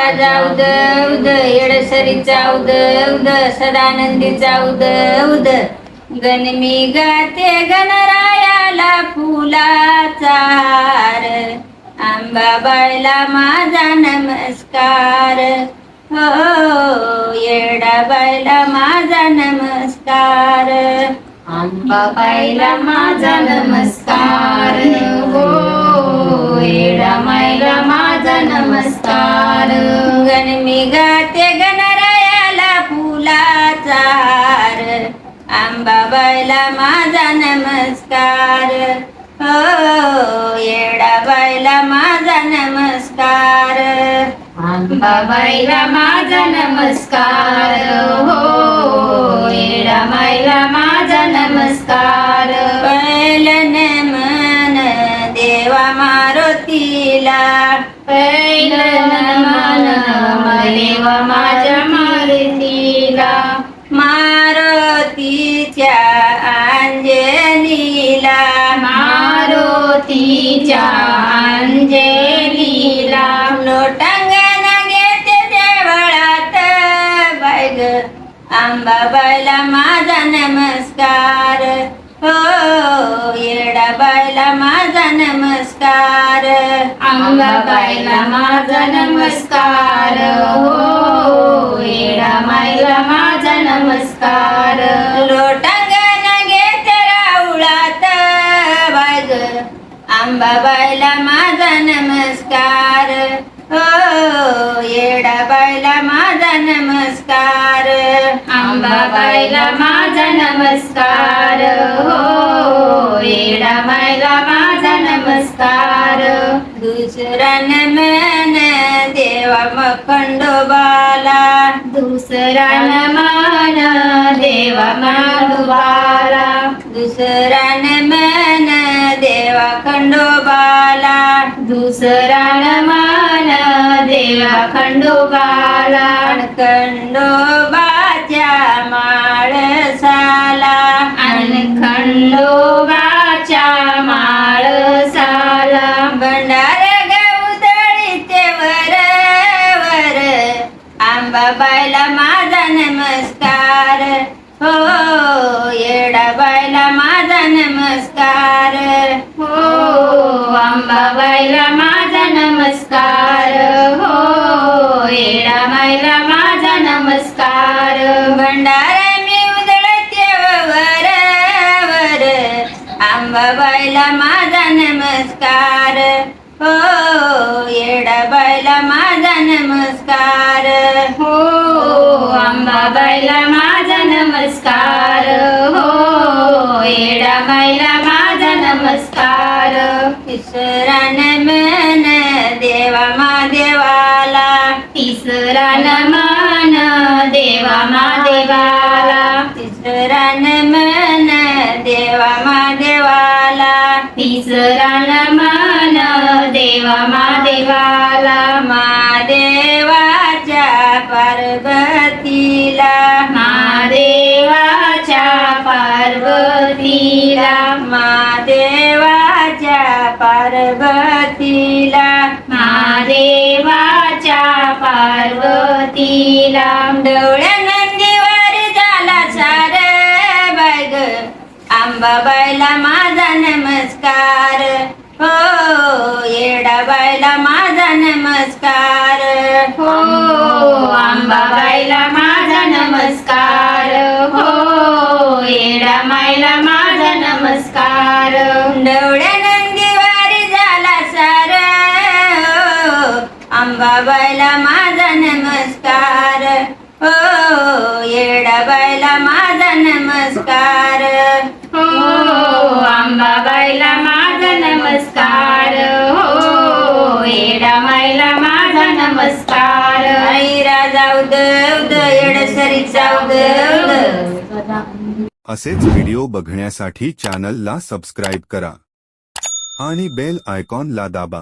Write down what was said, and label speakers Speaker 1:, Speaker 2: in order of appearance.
Speaker 1: राजा उद उद येडसरीचा उद उद सदानंदीचा उद उद गणमी गाते गणरायाला फुलाचार आंबा आंबाबाईला माझा नमस्कार. हो येडाबाईला माझा नमस्कार
Speaker 2: अंबाबाईला माझा नमस्कार हो येडामाईला माझा नमस्कार
Speaker 1: गणमी गाते गणरायाला फुलाचा हार. आंबाबाईला माझा नमस्कार. हो येडाबाईला माझा नमस्कार.
Speaker 2: आंबाबाईला माझा नमस्कार. हो येडामाईला माझा नमस्कार.
Speaker 1: पहिलं मन देवा मारुतीला
Speaker 2: पैल मन देवा माझ्या मारुतीला.
Speaker 1: मारुतीच्या अंजनीला
Speaker 2: मारुतीच्या अंजलीला.
Speaker 1: लोटांगण घेते देवळात बैग आंबाबाईला माझा नमस्कार. हो नमस्कार.
Speaker 2: अंबाबाईला माझा नमस्कार. हो येडामाईला माझा नमस्कार.
Speaker 1: आंबाबाईला माझा नमस्कार. हो येडा बायला माझा नमस्कार.
Speaker 2: अंबाबाईला माझा नमस्कार. हो येडा बायला माझा नमस्कार.
Speaker 1: दुसरा नमन देवा मखंडोबाला
Speaker 2: दुसरा नमन देवा माडुबाला.
Speaker 1: दुसरा नमन देवा खंडोबाला
Speaker 2: दुसरा नमन देवा खंडोबाला
Speaker 1: खंडोबाच्या माळसाला
Speaker 2: आणि खंडोबाच्या माळसाला
Speaker 1: भंडार गौदळीचे वर वर. आंबाबाईला माझा नमस्कार. हो येडाबाईला माझा नमस्कार.
Speaker 2: अंबाबाईला माझा नमस्कार. हो येडा येडामाईला माझा नमस्कार.
Speaker 1: भंडार मी उदळते वर वर आंबाबाईला माझा नमस्कार. हो येडा बायला माझा नमस्कार.
Speaker 2: हो अंबाबाईला माझा नमस्कार. हो येडा बायला
Speaker 1: तिसरा नमन देवा मा देवाला.
Speaker 2: तिसरा नमन देवा मा देवाला.
Speaker 1: तिसरा नमन देवा मा देवाला.
Speaker 2: तिसरा नमन देवा मा
Speaker 1: देवाला. मा देवाच्या पार्वतीला.
Speaker 2: महादेवाच्या पार्वतीला.
Speaker 1: मा देवा पार्वतीला
Speaker 2: महादेवाच्या पार्वतीला.
Speaker 1: डोळ्या नंदीवर झाला सार बग. आंबाबाईला माझा नमस्कार. हो येडाबाईला माझा नमस्कार.
Speaker 2: हो आंबाबाईला माझा नमस्कार. हो येडामाईला माझा नमस्कार.
Speaker 1: डोळ्या अंबाबाईला माझा नमस्कार. हो येडाबाईला माझा नमस्कार.
Speaker 2: हो अंबाबाईला माझा नमस्कार. हो येडामाईला माझा नमस्कार.
Speaker 1: ऐरा जाऊ उद येडसरी जाऊ उद.
Speaker 3: असेच व्हिडिओ बघण्यासाठी चॅनलला सबस्क्राईब करा. आणि बेल आयकॉनला दाबा.